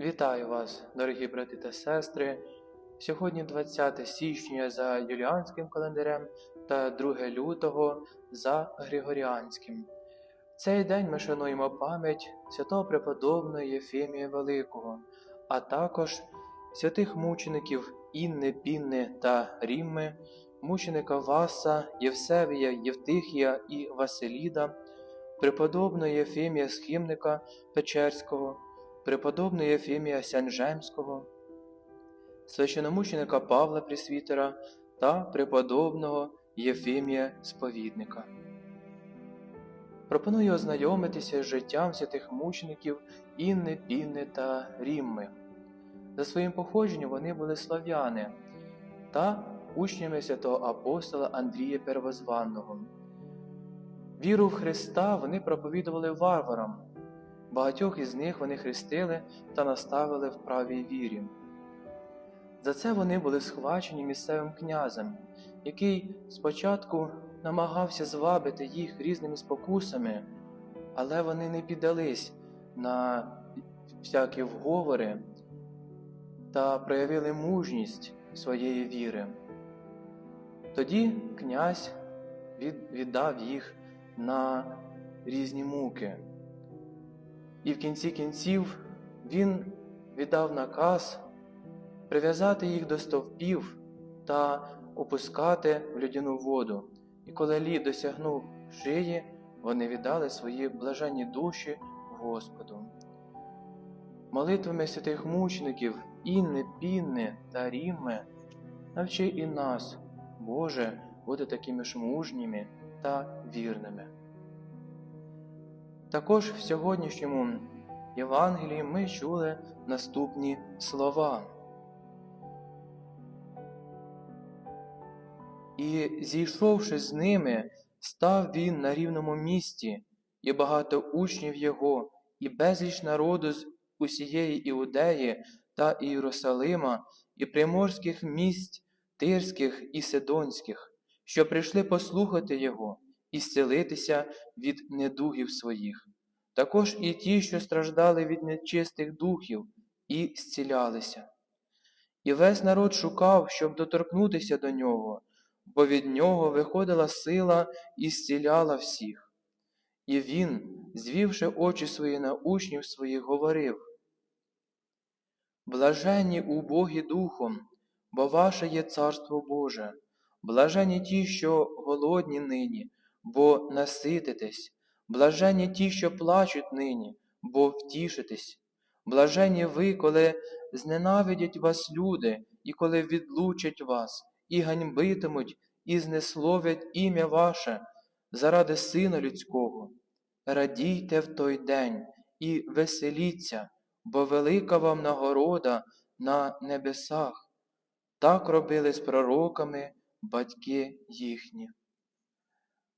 Вітаю вас, дорогі брати та сестри. Сьогодні 20 січня за юліанським календарем та 2 лютого за Григоріанським. В цей день ми шануємо пам'ять святого преподобного Єфемія Великого, а також святих мучеників Інни, Пінни та Рімми, мученика Васа, Євсевія, Євтихія і Василіда, преподобного Єфемія Схимника Печерського преподобного Єфімія Сянжемського, священомученика Павла Пресвітера та преподобного Єфімія Сповідника. Пропоную ознайомитися з життям святих мучеників Інни, Пінни та Рімми. За своїм походженням вони були слав'яни та учнями святого апостола Андрія Первозванного. Віру в Христа вони проповідували варварам. Багатьох із них вони хрестили та наставили в правій вірі. За це вони були схвачені місцевим князем, який спочатку намагався звабити їх різними спокусами, але вони не піддались на всякі вговори та проявили мужність своєї віри. Тоді князь віддав їх на різні муки. І в кінці кінців він віддав наказ прив'язати їх до стовпів та опускати в людяну воду. І коли лід досягнув шиї, вони віддали свої блаженні душі Господу. Молитвами святих мучеників Інни, Пінни та Рімми навчи і нас, Боже, бути такими ж мужніми та вірними. Також в сьогоднішньому Євангелії ми чули наступні слова. І, зійшовши з ними, став він на рівному місці, і багато учнів його, і безліч народу з усієї Іудеї та Ієрусалима, і приморських місць Тирських і Сидонських, що прийшли послухати Його і зцілитися від недугів своїх, також і ті, що страждали від нечистих духів, і зцілялися. І весь народ шукав, щоб доторкнутися до нього, бо від нього виходила сила і зціляла всіх. І він, звівши очі свої на учнів своїх, говорив Блаженні убогі духом, бо ваше є Царство Боже, блаженні ті, що голодні нині, бо насититесь, блаженні ті, що плачуть нині, бо втішитесь, блаженні ви, коли зненавидять вас люди, і коли відлучать вас, і ганьбитимуть, і знесловять ім'я ваше заради Сина Людського. Радійте в той день і веселіться, бо велика вам нагорода на небесах. Так робили з пророками батьки їхні.